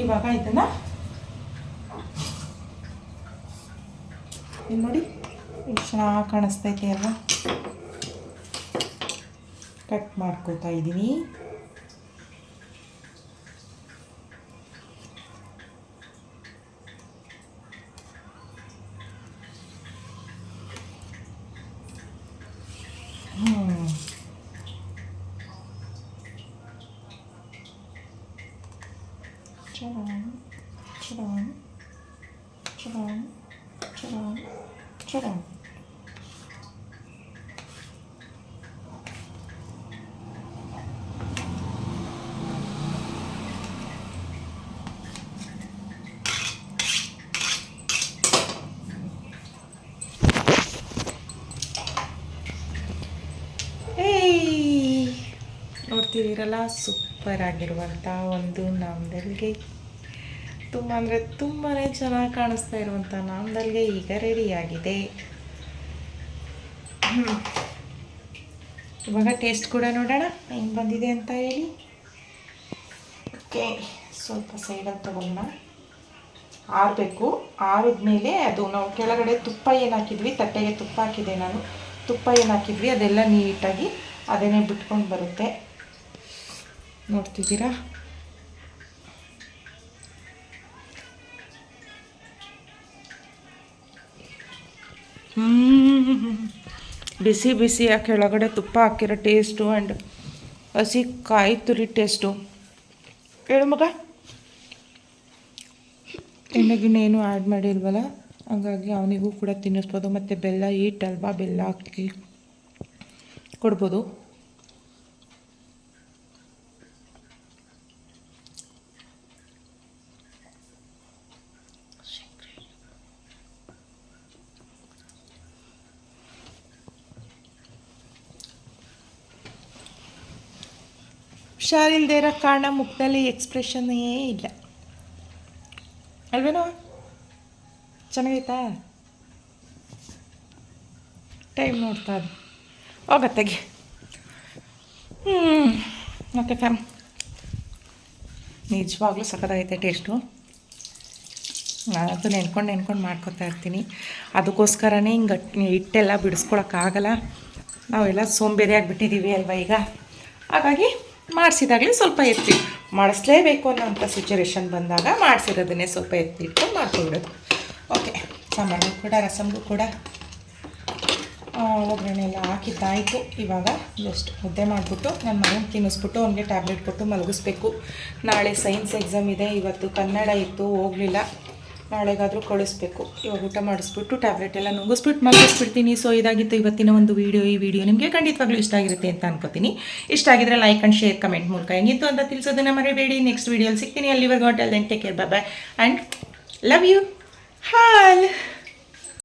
ಇವಾಗ ಇದನ್ನು ಇಲ್ಲಿ ನೋಡಿ ಎಷ್ಟು ಚೆನ್ನಾಗಿ ಕಾಣಿಸ್ತೈತೆ ಅಲ್ಲ ಕಟ್ ಮಾಡ್ಕೋತಾ ಇದ್ದೀನಿ ಏಯ್ ನೋಡ್ತಿದ್ದೀರಲ್ಲ ಸೂಪರ್ ಆಗಿರುವಂಥ ಒಂದು ನಾಮದಲ್ಗೆ ತುಂಬ ಅಂದರೆ ತುಂಬಾ ಚೆನ್ನಾಗಿ ಕಾಣಿಸ್ತಾ ಇರುವಂಥ ನಾಮದಲ್ಗೆ ಈಗ ರೆಡಿಯಾಗಿದೆ. ಇವಾಗ ಟೇಸ್ಟ್ ಕೂಡ ನೋಡೋಣ, ಹೆಂಗೆ ಬಂದಿದೆ ಅಂತ ಹೇಳಿ. ಓಕೆ, ಸ್ವಲ್ಪ ಸೈಡಲ್ಲಿ ತಗೊಳ್ಳೋಣ ಆರಬೇಕು ಆರಿದ ಮೇಲೆ ಅದು ನಾವು ಕೆಳಗಡೆ ತುಪ್ಪ ಏನು ಹಾಕಿದ್ವಿ ತಟ್ಟೆಗೆ ತುಪ್ಪ ಹಾಕಿದೆ ನಾನು. ತುಪ್ಪ ಏನು ಹಾಕಿದ್ವಿ ಅದೆಲ್ಲ ನೀಟಾಗಿ ಅದನ್ನೇ ಬಿಟ್ಕೊಂಡು ಬರುತ್ತೆ. ನೋಡ್ತಿದ್ದೀರಾ? ಬಿಸಿ ಬಿಸಿ ಆ ಕೆಳಗಡೆ ತುಪ್ಪ ಹಾಕಿರೋ ಟೇಸ್ಟು ಆ್ಯಂಡ್ ಹಸಿ ಕಾಯಿ ತುರಿ ಟೇಸ್ಟು ಹೇಳು ಮಗ. ಎಣ್ಣೆ ಗಿಣ್ಣೆ ಏನೂ ಆ್ಯಡ್ ಮಾಡಿಲ್ವಲ್ಲ? ಹಾಗಾಗಿ ಅವನಿಗೂ ಕೂಡ ತಿನ್ನಿಸ್ಬೋದು. ಮತ್ತು ಬೆಲ್ಲ ಈಟ್ ಅಲ್ವಾ ಬೆಲ್ಲ ಹಾಕಿ ಕೊಡ್ಬೋದು. ಹುಷಾರಿಲ್ದೇ ಇರೋ ಕಾರಣ ಮುಖದಲ್ಲಿ ಎಕ್ಸ್ಪ್ರೆಷನ್ನೇ ಇಲ್ಲ. ಅಲ್ವೇನೋ? ಚೆನ್ನಾಗೈತಾ? ಟೈಮ್ ನೋಡ್ತಾ ಅದು ಹೋಗತ್ತೆಗೆ ಹ್ಞೂ ಓಕೆ ಫ್ಯಾಮ್ ನಿಜವಾಗ್ಲೂ ಸಖತ್ತಾಗೈತೆ ಟೇಸ್ಟು ಅದು ನೆನ್ಕೊಂಡು ನೆನ್ಕೊಂಡು ಮಾಡ್ಕೊತಾ ಇರ್ತೀನಿ. ಅದಕ್ಕೋಸ್ಕರನೇ ಹಿಂಗೆ ಹಿಟ್ಟೆಲ್ಲ ಬಿಡಿಸ್ಕೊಳಕ್ಕಾಗಲ್ಲ. ನಾವೆಲ್ಲ ಸೋಂಬೇರಿ ಆಗಿಬಿಟ್ಟಿದ್ದೀವಿ ಅಲ್ವಾ ಈಗ? ಹಾಗಾಗಿ ಮಾಡಿಸಿದಾಗಲೇ ಸ್ವಲ್ಪ ಎತ್ತಿ ಮಾಡಿಸ್ಲೇಬೇಕು ಅನ್ನೋಂಥ ಸಿಚುವೇಶನ್ ಬಂದಾಗ ಮಾಡಿಸಿರೋದನ್ನೇ ಸ್ವಲ್ಪ ಎತ್ತಿಟ್ಕೊಂಡು ಮಾಡ್ಕೊಬಿಡೋದು. ಓಕೆ ಸಾಂಬಾರು ಕೂಡ ರಸಮ್ಗೂ ಕೂಡ. ಒಗ್ಗರಣೆ ಎಲ್ಲ ಹಾಕಿದ್ದಾಯಿತು. ಇವಾಗ ಜಸ್ಟ್ ಮುದ್ದೆ ಮಾಡಿಬಿಟ್ಟು ನನ್ನ ಮನೆ ತಿನ್ನಿಸ್ಬಿಟ್ಟು ಅವನಿಗೆ ಟ್ಯಾಬ್ಲೆಟ್ ಕೊಟ್ಟು ಮಲಗಿಸ್ಬೇಕು. ನಾಳೆ ಸೈನ್ಸ್ ಎಕ್ಸಾಮ್ ಇದೆ. ಇವತ್ತು ಕನ್ನಡ ಇತ್ತು, ಹೋಗಲಿಲ್ಲ. ನಾಳೆಗಾದರೂ ಕಳಿಸ್ಬೇಕು. ಇವಾಗ ಊಟ ಮಾಡಿಸ್ಬಿಟ್ಟು ಟ್ಯಾಬ್ಲೆಟ್ ಎಲ್ಲ ನುಂಗಿಸ್ಬಿಟ್ಟು ಮಲಗಿಸ್ಬಿಡ್ತೀನಿ. ಸೊ ಇದಾಗಿತ್ತು ಇವತ್ತಿನ ಒಂದು ವೀಡಿಯೋ ಈ ವಿಡಿಯೋ ನಿಮಗೆ ಖಂಡಿತವಾಗ್ಲೂ ಇಷ್ಟ ಆಗಿರುತ್ತೆ ಅಂತ ಅನ್ಕೋತೀನಿ. ಇಷ್ಟ ಆಗಿದ್ರೆ ಲೈಕ್ ಆ್ಯಂಡ್ ಶೇರ್ ಕಮೆಂಟ್ ಮೂಲಕ ಹೆಂಗಿತ್ತು ಅಂತ ತಿಳಿಸೋದನ್ನ ಮರಿಬೇಡಿ. ನೆಕ್ಸ್ಟ್ ವೀಡಿಯೋಲಿ ಸಿಗ್ತೀನಿ. ಅಲ್ಲಿವರೆಗೂ hotel then take care bye and love you all